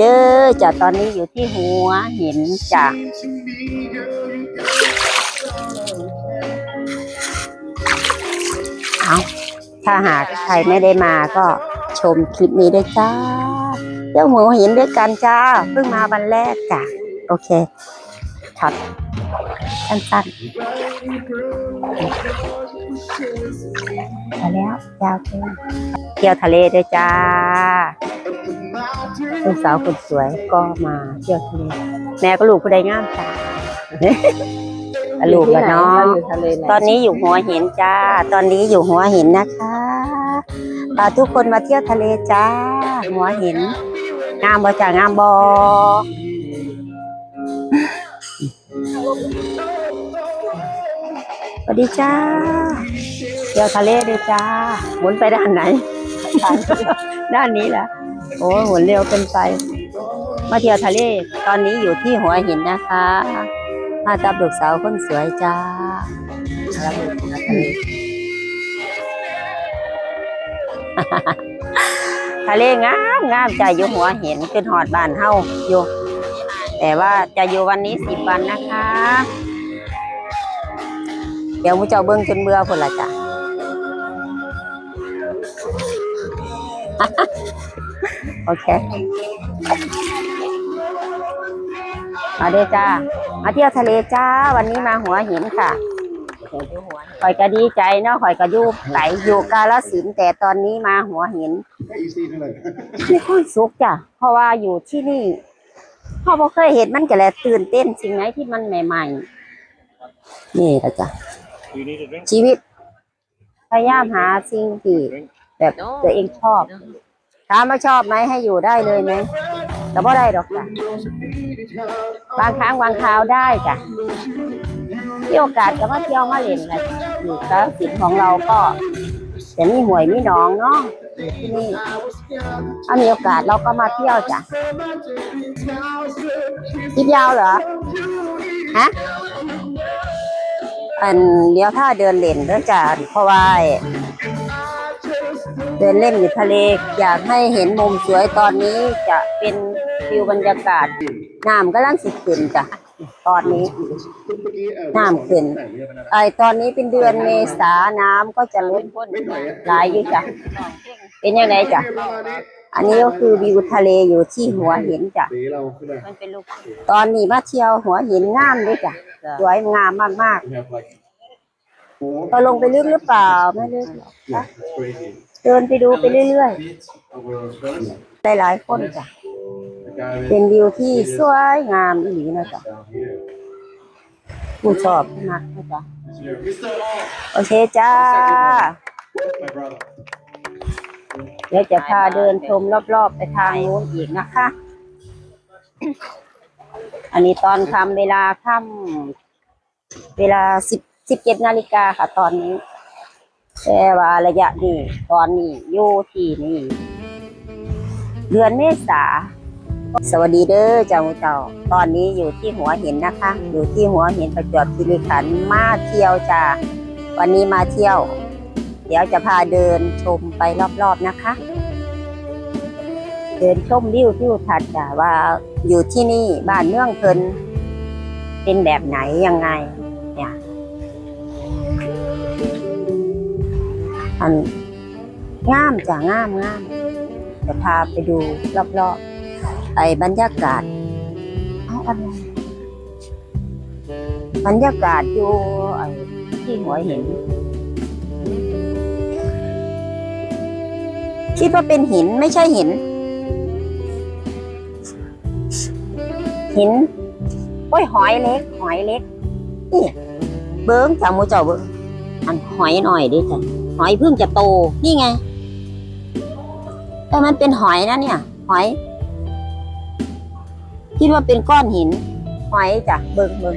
เด้อจ้ะตอนนี้อยู่ที่หัวหินจ้ะเอาถ้าหากใครไม่ได้มาก็ชมคลิปนี้ด้วยจ้าเที่ยวหัวหินด้วยกันจ้าเพิ่งมาวันแรกจ้ะโอเคช็อตสั้นๆมาแล้วยาวเกินเที่ยวทะเลด้วยจ้า ลูกสาวคนสวยก็มาเที่ยวทะเลแม่ก็ลูกผู้ใดงามจ้าลูกกับน้องอยู่ทะเลไหนตอนนี้อยู่หัวหินจ้า ตอนนี้อยู่หัวหินนะคะพาทุกคนมาเที่ยวทะเลจ้า หัวหิน งามบ่จ้างามบ่สวัสดีจ้าเที่ยวทะเลด้วยจ้าหมุนไปด้านไหน ด้านนี้แหละ โอ้หมุนเร็วเกินไป มาเที่ยวทะเล ตอนนี้อยู่ที่หัวหินนะคะ มาตับลูกสาวคนสวยจ้าแล้วทะเลทะเลงามงามจะอยู่หัวหินขึ้นหอดบ้านเฮาอยู่แต่ว่าจะอยู่วันนี้สิบวันนะคะ เดี๋ยวมูเจ้าเบิ้งจนเบื่อคนละจ้ะ โอเคมาเด้จ้า มาเที่ยวทะเลจ้า วันนี้มาหัวหินค่ะข่อยก็ดีใจเนาะข่อยก็อยู่ไหลอยู่กาลสินแต่ตอนนี้มาหัวหินมีความสุขจ้ะ เพราะว่าอยู่ที่นี่พ่อบ่เคยเห็นมันก็เลยตื่นเต้นสิ่งไหนที่มันใหม่ ๆ นี่ละจ้ะชีวิตพยายามหาสิ่งที่แบบตัวเองชอบ ถามว่าชอบไหมให้อยู่ได้เลยไหมแต่บ่ได้ดอกจ้ะบางครั้งบางคราวได้จ้ะมีโอกาสก็มาเที่ยวมาเล่นกันอยู่กาฬสินธุ์ของเราก็จะมีหวยมีหน้องเนาะนี่ถ้ามีโอกาสเราก็มาเที่ยวจ้ะคลิปยาวเหรอฮะอันเดี๋ยวถ้าเดินเล่นเด้อจ้ะเพราะว่าเดินเล่นอยู่ทะเล อยากให้เห็นมุมสวยตอนนี้จะเป็นฟิวบรรยากาศน้ำกำลังสิขึ้นจ้ะตอนนี้น้ำขึ้นไอตอนนี้เป็นเดือนเมษาน้ำก็จะลดหลายอยู่จ้ะเป็นยังไงจ้ะอันนี้ก็คือวิวทะเลอยู่ที่หัวหินจ้ะตอนนี้มาเที่ยวหัวหินงามด้วยจ้ะสวยงามมาก We have like ๆพอลงไปลึกหรือเปล่าไม่ลึกหรอกนะเดินไปดูไปเรื่อย Over Venice. ๆหลายๆคนจ้ะ เป็นวิวที่สวยงามอีหลีนะจ๊ะผู้ชอบมากนะจ๊ะ โอเคจ้า เดี๋ยวจะพาเดินชมรอบๆ ไปทางนู้นอีกนะคะ อันนี้ตอนคำเวลาค่ำเวลาสิบ สิบเจ็ดนาฬิกาค่ะ ตอนนี้ แต่ว่าระยะนี้ตอนนี้อยู่ที่นี่เดือนเมษา สวัสดีเด้อเจ้ามูเจ้า ตอนนี้อยู่ที่หัวหินนะคะ อยู่ที่หัวหินประจวบคีรีขันธ์มาเที่ยวจ้าวันนี้มาเที่ยว เดี๋ยวจะพาเดินชมไปรอบๆนะคะ เดินชมวิวทิวทัศน์จ้ะว่าอยู่ที่นี่บ้านเมืองเพิ่นเป็นแบบไหนยังไง อันงามจ้ะงามงามจะพาไปดูรอบๆไอ้บรรยากาศเอาอะไรบรรยากาศอยู่ไอ้ที่หัวหินคิดว่าเป็นหินไม่ใช่หิน หินโอ้ยหอยเล็ก หอยเล็กนี่เบิ้งจามูเจ้าเบิ้งอันหอยหน่อยดิจ้ะ หอยเพิ่งจะโตนี่ไงแต่มันเป็นหอยนะเนี่ย หอยคิดว่าเป็นก้อนหิน หอยจ้ะเบิ้งเบิ้ง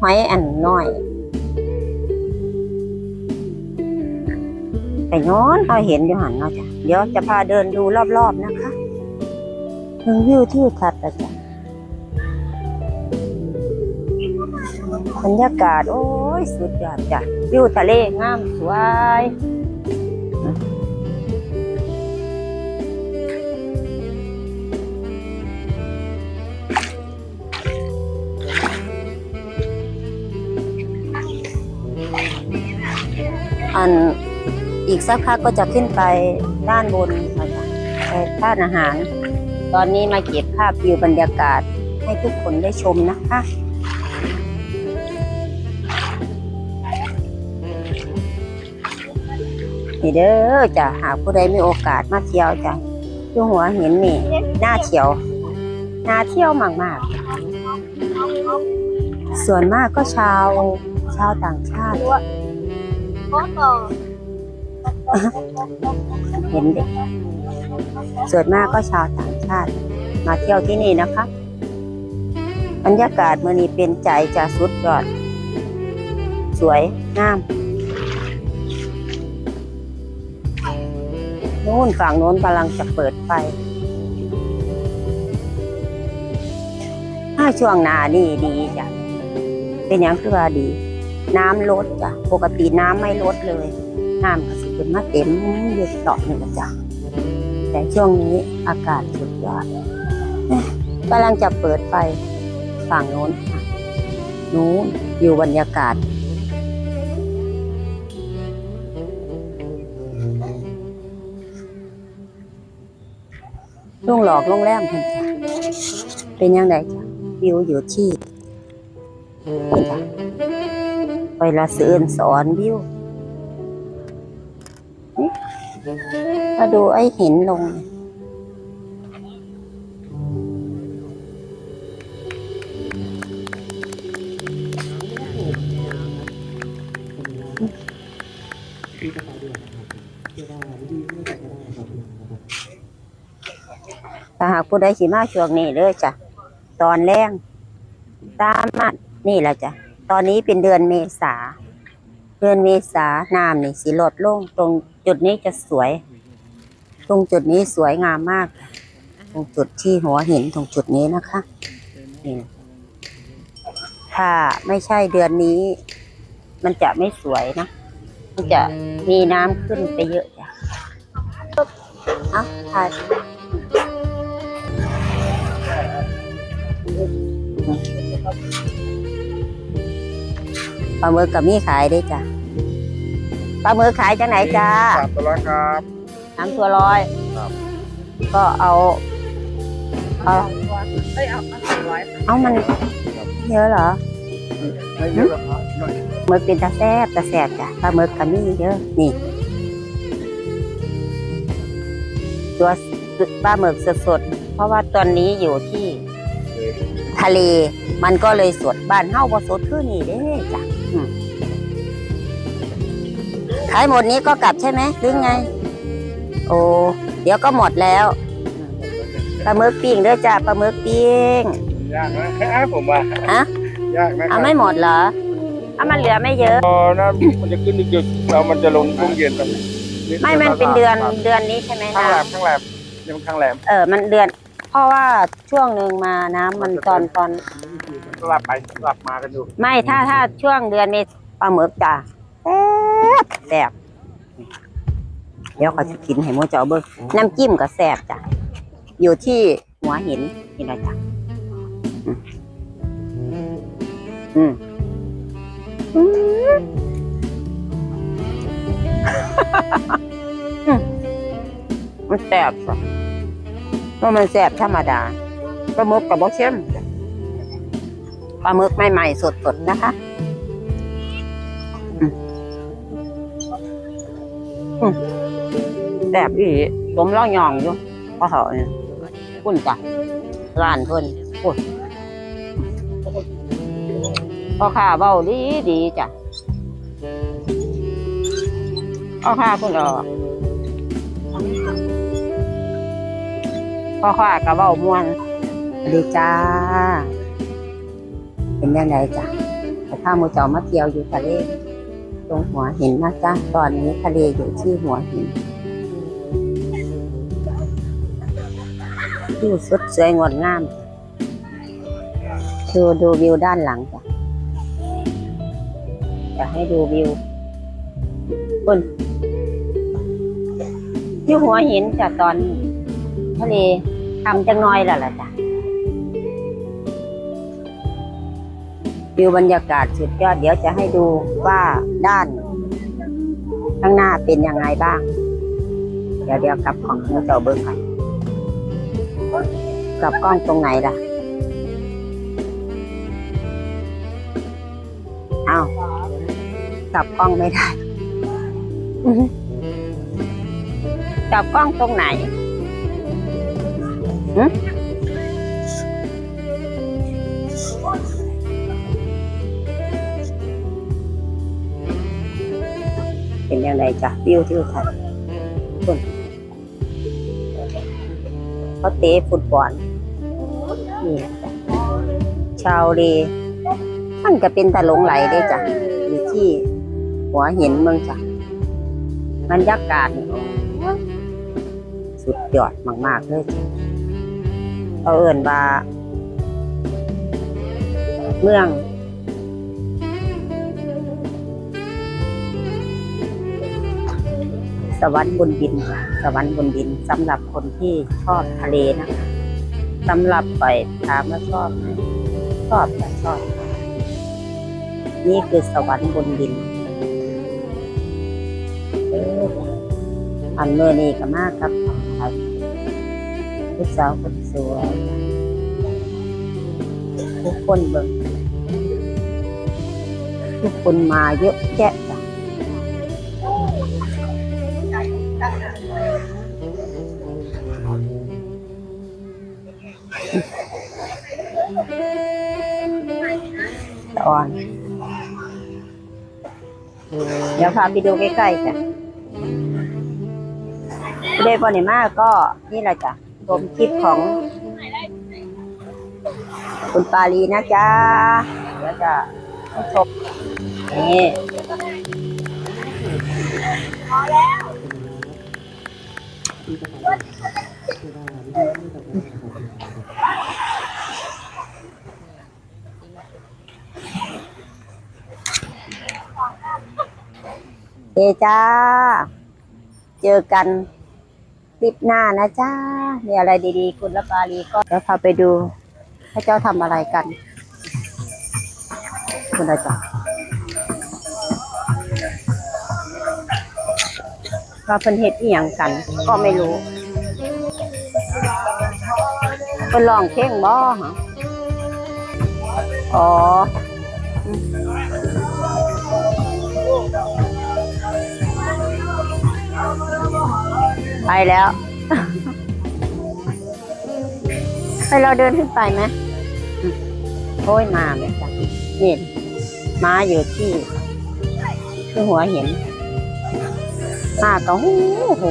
หอยอันน้อยแต่ย้อนเราเห็นอยู่หันเนาะจ้ะเดี๋ยวจะพาเดินดูรอบๆนะคะถึงวิวที่ทัดอะจ้ะบรรยากาศโอ้ ยสุดยอดจ้ะวิวทะเลงามสวยอันอีกสักพักก็จะขึ้นไปด้านบนนะคะไปด้านอาหาร ตอนนี้มาเก็บภาพวิวบรรยากาศให้ทุกคนได้ชมนะคะ นี่เด้อจ้ะหากผู้ใดมีโอกาสมาเที่ยวจ้ะอยู่หัวหินนี่หน้าเที่ยวหน้าเที่ยวมากๆส่วนมากก็ชาวชาวต่างชาติ เห็นเด็กส่วนมากก็ชาวต่างชาติ มาเที่ยวที่นี่นะคะบรรยากาศเมื่อนี้เป็นใจจะสุดยอด สวยงาม นู่นฝั่งโน้นกำลังจะเปิดไฟถ้าช่วงนานี่ดีจ้ะ เป็นอย่างคือว่าดี น้ำลดจ้ะ ปกติน้ำไม่ลดเลย น้ำก็สิขึ้นมาเต็มอยู่ตลอดนี่ละจ้ะ แต่ช่วงนี้อากาศสุดยอดกำลังจะเปิดไฟฝั่งโน้นค่ะนู้นอยู่บรรยากาศ ลุงหลอกลุงแรมเพิ่นจ้ะเป็นยังไงจ้ะวิวอยู่ที่นี่จ้ะไปละเสื่นสอนวิวมาดูไอ้หินลง ถ้าหากผู้ใดสิมาช่วงนี้เด้อจ้ะตอนแรงตามมานี่แหละจ้ะตอนนี้เป็นเดือนเมษาเดือนเมษาน้ำนี่สีลดลงตรงจุดนี้จะสวย ตรงจุดนี้สวยงามมาก ตรงจุดที่หัวหินตรงจุดนี้นะคะนี่ถ้าไม่ใช่เดือนนี้ มันจะไม่สวยนะมันจะมีน้ำขึ้นไปเยอะจ้ะเอ้าถ่าย ปลาหมึกกับมีขายด้วยจ้ะปลาหมึกขายจากไหนจ้าสามตัวร้อยครับน้ำตัวร้อยครับก็เอาเอาเอ้ยเอาเอาสองร้อยเอามันเยอะเหรอไม่เยอะหรอกครับหน่อยหมึกเป็นตาแซบตาแซบจ้ะปลาหมึกกับมีเยอะนี่ตัวปลาหมึกสดๆเพราะว่าตอนนี้อยู่ที่ ทะเล มันก็เลยสดบ้านเฮาบ่สดคือนี่เด้จ้ะอืมขายหมดนี้ก็กลับใช่ไหมหรือไง โอ้เดี๋ยวก็หมดแล้วปลาหมึกปิ้งเด้อจ้ะปลาหมึกปิ้งยากนะผมว่าฮะยากนะครัเอาไม่หมดเหรอเอามันเหลือไม่เยอะ พอนะมันจะขึ้นดึกๆแล้วมันจะลงช่วงเย็นครับไม่มันเป็นเดือนเดือนนี้ใช่ไหมข้างแหลนะมข้างแหลมยังข้างแหลมเออมันเดือน เพราะว่าช่วงหนึ่งมาน้ำมันตอนตอน สลับไปสลับมากันอยู่ไม่ถ้าถ้าช่วงเดือนนี้ปลาหมึกจ้ะแซ่บแซ่บเดี๋ยวเขาจะกินให้หมูเจ้าเบิ้งน้ำจิ้มก็แซ่บจ้ะอยู่ที่หัวหินนี่นะจ้ะอืมอืมอืมอืมมันแซ่บจ้ะ เพราะมันแซ่บธรรมดาปลาหมึกกับบ่เข้มปลาหมึกใหม่ๆสดๆนะคะแบบอีสมล่าหยองอยู่พอเขาเนี่ยคุณจ้ะร้านเพิ่นคุณพ่อค้าเบ้าดีดีจ้ะพ่อค้าคุณเออ พ่อค้ากับเบ้ามวนสวัสดีจ้า เป็นยังไงจ้ะแต่ถ้ามูเจ้ามาเที่ยวอยู่ทะเลตรงหัวหินนะจ๊ะตอนนี้ทะเลอยู่ที่หัวหินวิวสดสวยงดงามดูดูวิวด้านหลังจ้ะจะให้ดูวิวบนที่หัวหินจ้ะตอนนี้ ทะเลทำจังน้อยแล้วล่ะจ้ะวิวบรรยากาศสุดยอดเดี๋ยวจะให้ดูว่าด้าน ข้างหน้าเป็นยังไงบ้าง เดี๋ยวเดี๋ยวกลับกล้องเจ้าเบิ้งกันกลับกล้องตรงไหนล่ะเอากลับกล้องไม่ได้กลับกล้องตรงไหน หึเป็นยังไงจ้ะวิวที่อุทัยคนเขาเตะฟุตบอลนี่จ้ะชาวเลมันก็เป็นตะหลงไหลได้จ้ะอยู่ที่หัวเห็นเมืองจ้ะบรรยากาศนี่โอ้ยสุดยอดมาก ๆ เลยจ้ะ เอาเอิ่นว่า เมือง สวรรค์บนดินค่ะสวรรค์บนดินสำหรับคนที่ชอบทะเลนะคะสำหรับไปถามว่าชอบไหมชอบแต่ชอบ นี่คือสวรรค์บนดินอออันเมื่อนี้ก็มากครับ ครับลูกสาวคนสวยทุกคนเบิ่งทุกคนมาเยอะแยะจ้ะตออนเดี๋ยวพาไปดูใกล้ๆจ้ะเดย์บอนิมาก็นี่แหละจ้ะ ชมคลิปของ คุณปาลีนะจ๊ะเดี๋ยวจะให้ชมนี่เอจ้า เจอกัน คลิปหน้านะจ้ามีอะไรดีๆ คุณละปาลีก็เดี๋ยวพาไปดูพระเจ้าทำอะไรกัน คุณอาจารย์ว่าเพิ่นเฮ็ดอีหยังกัน ก็ไม่รู้เพิ่นรองเพลงบ่ฮะอ๋อ ไปแล้วไปเราเดินขึ้นไปไหมโอ้ยมาไหมจ๊ะนี่มาอยู่ที่ที่หัวเห็นมาก็หูโห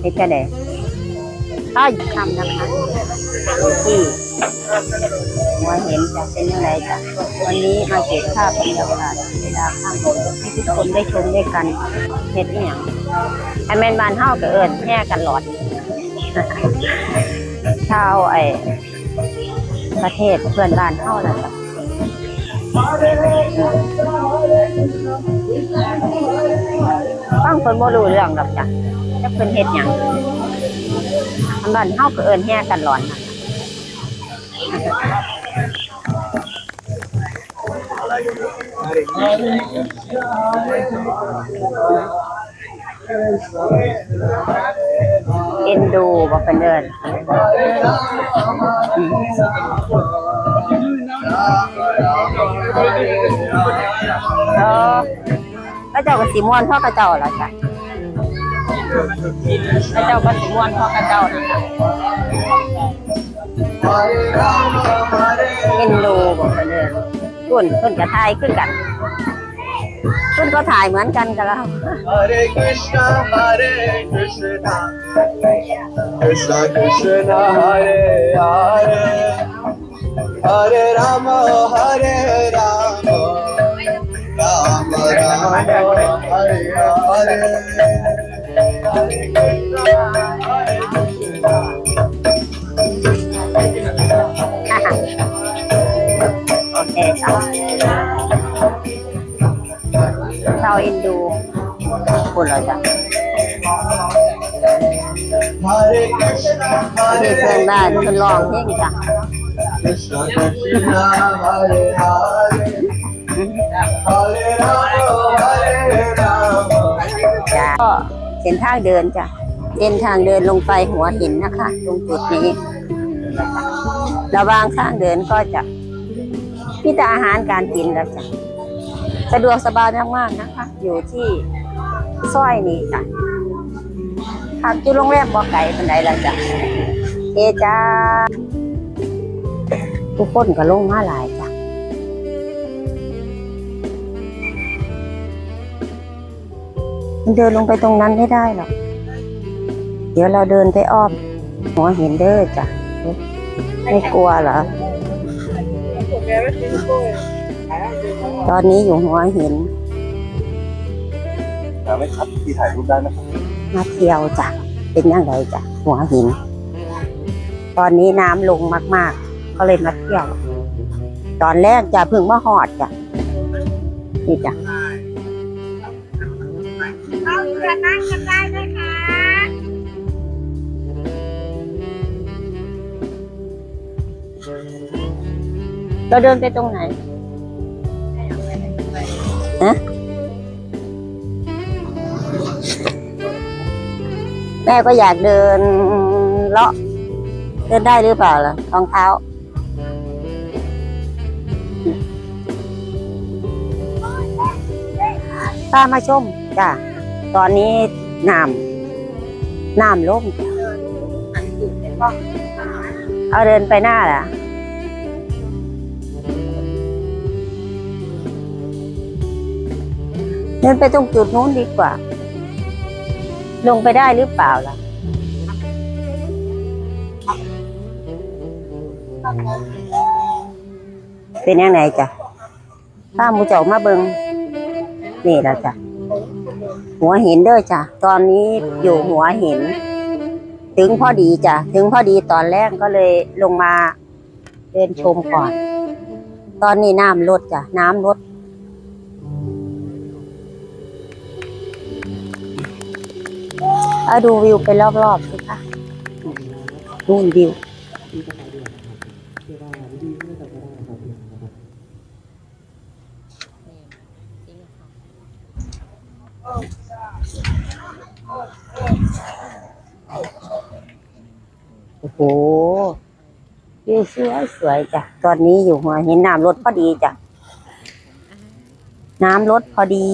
เฮ็ดแค่ไหนอ้ายทำนะคะอยู่ที่หัวเห็นจะเป็นยังไงจ้ะวันนี้มาเก็บภาพบรรยากาศเวลาค่ำให้ทุกคนได้ชมด้วยกันเฮ็ดอหย่าง ไอแมนบานเฮากับเอิญแย่กันหลอดชาวไอประเทศเพื่อนบ้านเฮานั่นแหละฟังคนบ่รู้เรื่องดอกจ้ะจะเป็นเฮ็ดหยังอันบ้านเฮาก็เอิ้นแห่กันหลอนนั่นน่ะ เอ็นดูบ่เพิ่นเอิ้นเออพระเจ้าก็สิม่วนพ่อกระเจ้าล่ะจ้ะพระเจ้าก็สิม่วนพ่อกระเจ้านั่นล่ะเอ็นดูบ่เพิ่นเอิ้นส่วนเพิ่นก็ถ่ายคือกัน เพิ่นก็ถ่ายเหมือนกันกับเรา Hare Krishna, Hare Krishna, Krishna Krishna, Hare Hare, Hare Rama, Hare Rama, Rama Rama, Hare Hare. Hare Krishna, Hare Krishna. โอ เคจ้ะชาวอินดูคุณเรอจ๊ะที่เพื่อนบ้านเพื่อนร้องเพลงจ้ะก็เส้นทางเดินจ้ะเส้นทางเดินลงไปหัวหินนะคะ ตรงจุดนี้ ระวางทางเดินก็จะมีแต่อาหารการกินแล้วจ้ะ สะดวกสบายมากๆนะคะ อยู่ที่ซอยนี้จ้ะพักอยู่โรงแรมบ่ไก่ปันใดแล้วจ้ะเอจ้าทุกคนก็ลงมาหลายจ้ะมันเดินลงไปตรงนั้นไม่ได้หรอก เดี๋ยวเราเดินไปอ้อมหัวหินเด้อจ้ะ ไม่กลัวเหรอ ตอนนี้อยู่หัวหินแต่ไม่ครับที่ถ่ายรูปได้นะครับมาเที่ยวจ้ะเป็นยังไงจ้ะหัวหิน ตอนนี้น้ำลงมาก ๆ ก็เลยมาเที่ยว ตอนแรกจะเพิ่งมาหอดจ้ะนี่จ้ะเอาเรือนั่งกันได้นะคะเราเดินไปตรงไหน ม่ก็อยากเดินเลาะเดินได้หรือเปล่าล่ะรองเท้าพามาชมจ้ะตอนนี้น้ำน้ำลงจ้ะเอาเดินไปหน้าล่ะเดินไปตรงจุดนู้นดีกว่า ลงไปได้หรือเปล่าล่ะ เป็นยังไงจ้ะถ้ามูเจ้ามาเบิงนี่แล้วจ้ะ หัวเหินเด้อจ้ะ ตอนนี้อยู่หัวเหินถึงพอดีจ้ะ ถึงพอดีตอนแรกก็เลยลงมาเดินชมก่อน ตอนนี้น้ำลดจ้ะ น้ำลด เอาดูวิวไปรอบๆสิคะนู่นวิว โอ้โหวิวสวยสวยจ้ะ ตอนนี้อยู่หัวหินน้ำลดพอดีจ้ะ น้ำลดพอดี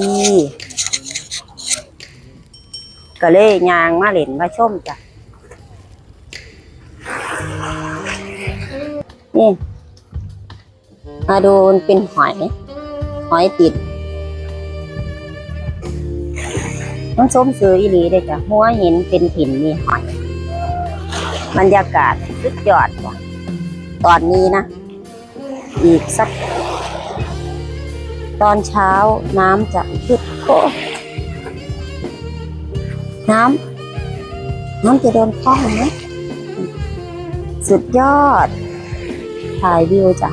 ก็เลยยางมาเล่นมาชมจ้ะนี่มาดูมันเป็นหอย หอยติดมันส้มซื้ออีหลีเลยจ้ะหัวเห็นเป็นหินมีหอย บรรยากาศสุดยอดจ้ะตอนนี้นะ อีกสัก ตอนเช้าน้ำจะขึ้นโอ้ น้ำน้ำจะโดนกล้องไหมสุดยอด ถ่ายวิวจ้ะ